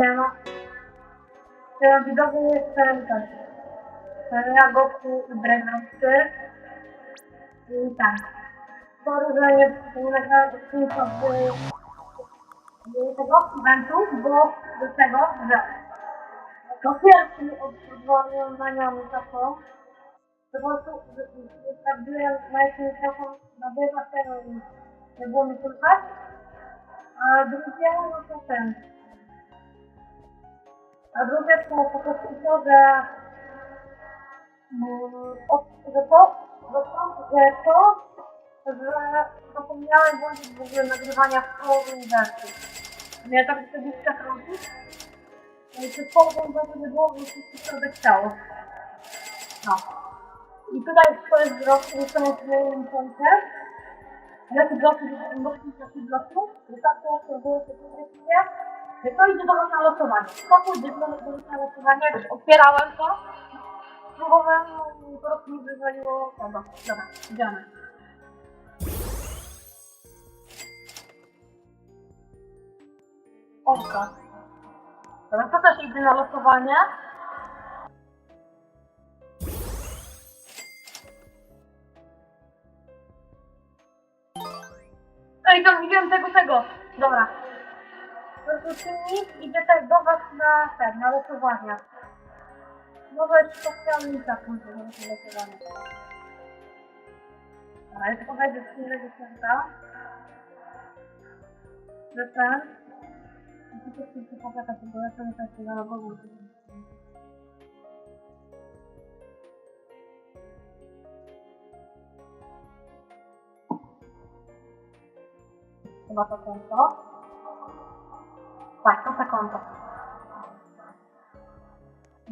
Siema. Siema, widzowie jestem ten. Ja gościu i Brenowcy. I tak. Nie nie nagrałem odcinka z tego eventu, bo do tego, że to pierwszy od rozwiązania mikrofon, to po prostu na jakiś mikrofon na wyża tego i nie było mi słychać. A drugie, no to ten. A drugie to po prostu to, że, mm, że to, że to, że to, że zapomniałem włączyć w ogóle nagrywania w połowie wersji. Miałem tak wtedy czekam. No i przez połowę wersji nie było, wszystko sobie chciało. No. I tutaj to jest wzrok, który są w moim punkcie. Jaki bloki, bloki, jaki bloki? To idzie do was na losowanie. To pójdzie do was na losowanie. Otwierałem to. Próbowałem no i po prostu mi wywaliło tego. Dobra, idziemy. Oka. Dobra, to też idzie na losowanie. Ej, tam widziałem tego, tego. Dobra. To czynnik idzie tak do was na ten, na losowanie. Nowe specjalny zakon do losowania. Dobra, ja tylko wejdę z innego święta. Że ten. To tylko pokazać, bo ja sobie tak się zalogował. Chyba to konto. Tak, to to konto.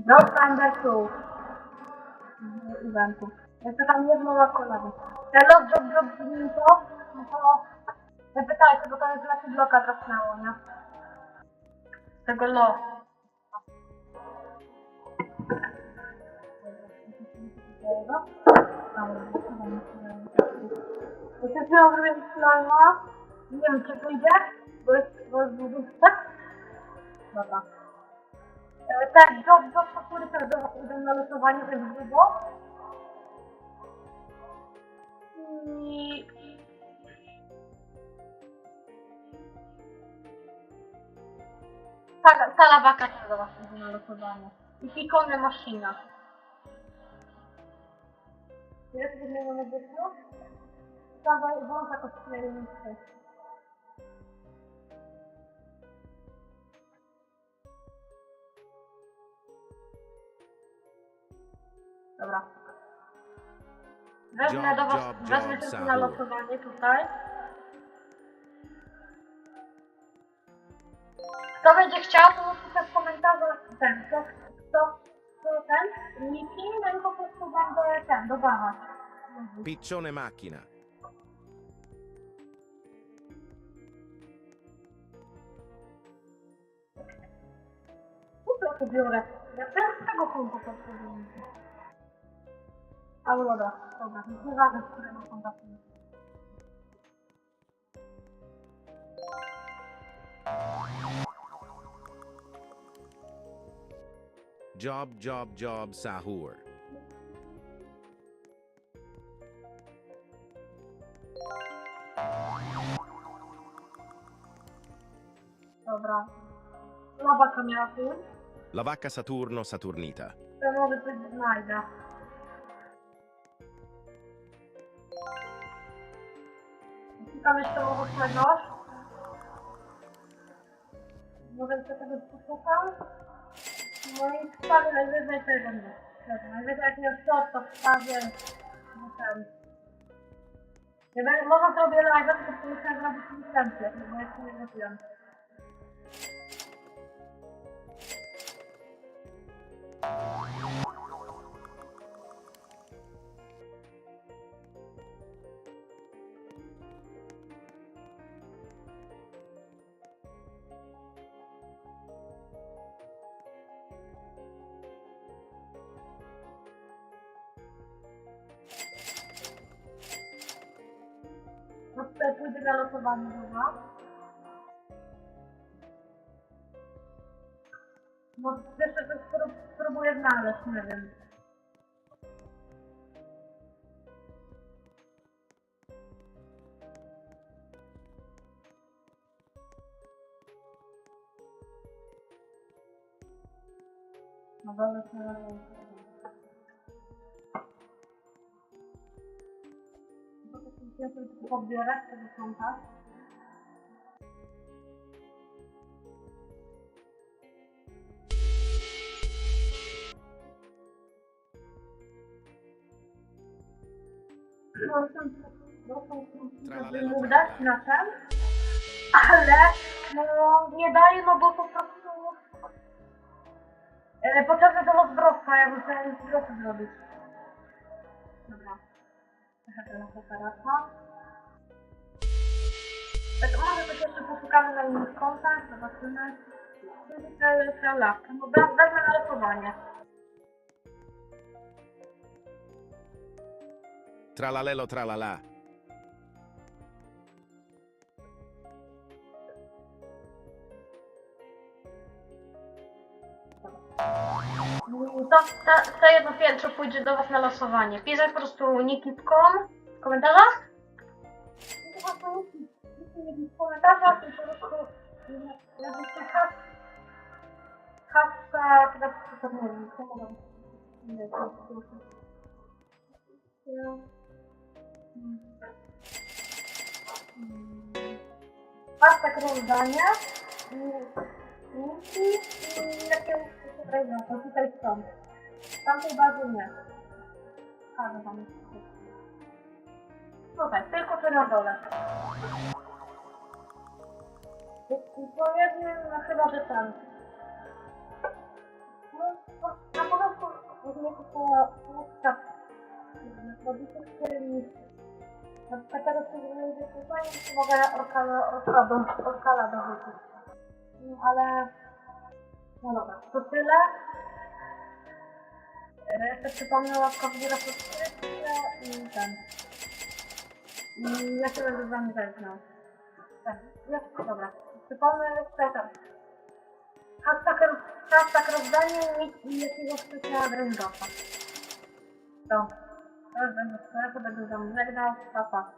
Drop Thunder 2. Z eventu. Jeszcze tam jedno na kolegę. Hello, drop, drop, to. No to... Zapytajcie, bo to jest na bloka trafnęło, nie? Tego lo. To się chwilą zrobię slajma. Nie wiem, czy wyjdzie, bo jest, bo jest budówce. Dobra. E, tak, do, do faktury też na losowanie, to jest długo. I... Tak, ta lawaka też do was na losowanie. I pikony maszyna. Jest wymienione wyszło? Dawaj, włącza to Dobra. Wezmę do was, wezmę się na losowanie tutaj. Kto będzie chciał, to napisze w komentarzach ten, kto, kto, kto ten, niki, no i po prostu będę ten, dodawać. Piccione macchina. Kupię to biorę. Ja też z tego konta potrzebuję. Ale dobra, dobra, nie ważne, z którego konta to jest. Job, job, job, sahur. Dobra. Lawaka miała tu. La vacca Saturno, Saturnita. To może coś znajdę. Szukam jeszcze może czegoś. Może jeszcze tego poszukam. No i wstawię najwyżej tego najwyżej jak nie to, to wstawię no ten. Nie będę, może zrobię live, tylko muszę zrobić licencję, bo jeszcze nie zrobiłem. Tutaj pójdę na losowanie chyba. Bo jeszcze coś spró- spróbuję znaleźć, nie wiem. No dobra, to ja podbiorę z tego konta. No, no, żeby mógł dać na ten, ale no, nie daje, no bo po prostu e, potrzebny do rozbrowka, ja bym chciała zrobić. Dobra. Operacja. Tak, może coś jeszcze poszukamy na innych kontach, zobaczymy. Lawka, no wez- wezmę na rysowanie. Tralalelo tralala. To te, te jedno piętro pójdzie do Was na losowanie. Pisać po prostu nikit.com w komentarzach. Po prostu w komentarzach i po prostu jakbyście has, hashtag, teraz to nie to proszę. Hashtag rozdania i linki i jakie no, to tutaj są. Tamtej bazy nie. No tam. Tutaj, tylko te na dole. Po jednym, no chyba, że ten. No, no, na początku nie kupuję na robicie cztery Na przykład teraz, kiedy będzie tutaj, to mogę orkala, orkala, orkala dorzucić. No, ale... No dobra, to tyle. E, przypomnę łapka w górę i ten. I ja się będę z wami żegnał. Tak, jest, dobra. Przypomnę ten. Hashtag, hashtag rozdanie i- i jakiego chcecie Dreamdropa. To. Teraz będę sklepu, będę z wami żegnał. Pa, pa.